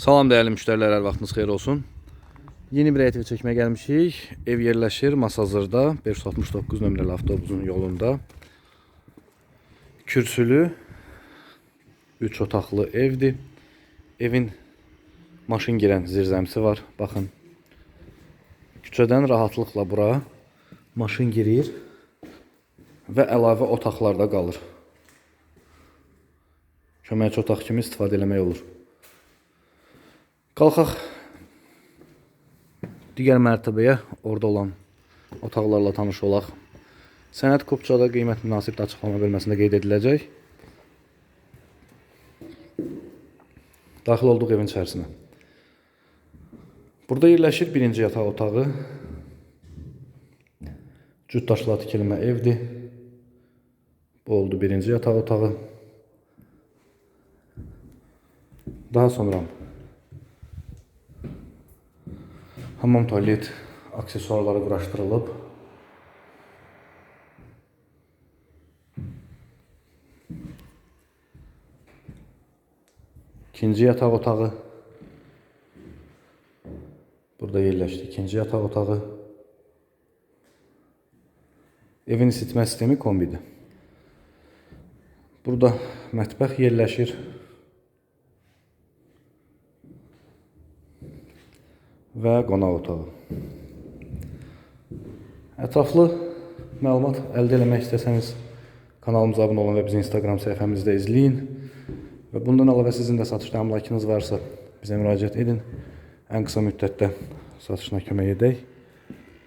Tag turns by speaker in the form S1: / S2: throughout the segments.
S1: Salam değerli müşteriler, hər vaxtınız xeyir olsun. Yeni bir ev çəkməyə gəlmişik. Ev yerləşir Masazırda, 569 nömrəli avtobusun yolunda. Kürsülü 3 otaqlı evdir. Evin maşın girən zirzəmisi var. Baxın. Küçədən rahatlıqla bura maşın girir və əlavə otaqlarda qalır. Köməkçi otaq kimi istifadə eləmək olur. Qalxaq digər mərtəbəyə orada olan otaqlarla tanış olaq. Sənəd Kupçada qiymət münasib açıqlama bölməsində qeyd ediləcək. Daxil olduq evin içərisinə. Burada yerləşir birinci yataq otağı. Cüt daşla tikilmə evdir. Bu oldu birinci yataq otağı. Daha sonra hamam tualet aksesuarları quraşdırılıb. İkinci yataq otağı. Burada yerləşdi ikinci yataq otağı. Evin isitmə sistemi kombidir. Burada mətbəx yerləşir. Və qonaq otağı. Ətraflı məlumat əldə etmək istəsəniz kanalımıza abunə olun və bizi Instagram səhifəmizdə izləyin. Və bundan əlavə sizin də satışda əmlakınız varsa bizə müraciət edin. Ən qısa müddətdə satışına kömək edək.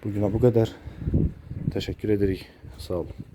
S1: Bu günə bu qədər. Təşəkkür edirik. Sağ olun.